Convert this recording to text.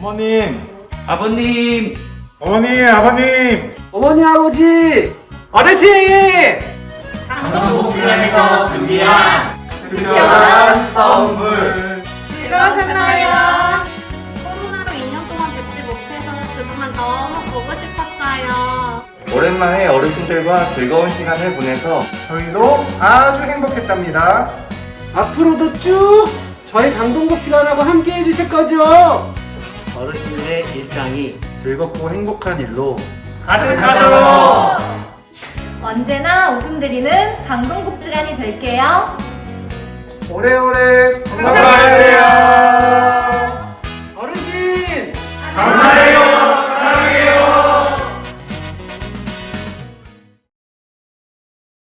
어머님, 아버님, 어머니, 아버님, 어머니 아버지 어르신 강동복지관에서 준비한 특별한 선물. 즐거우셨나요? 코로나로 2년 동안 뵙지 못해서 그동안 너무 보고 싶었어요. 오랜만에 어르신들과 즐거운 시간을 보내서 저희도 아주 행복했답니다. 앞으로도 쭉 저희 강동복지관하고 함께 해주실 거죠? 어르신들의 일상이 즐겁고 행복한 일로 가득하도록! 언제나 웃음 드리는 방송복지란이 될게요. 오래오래 건강하세요. 어르신! 감사해요.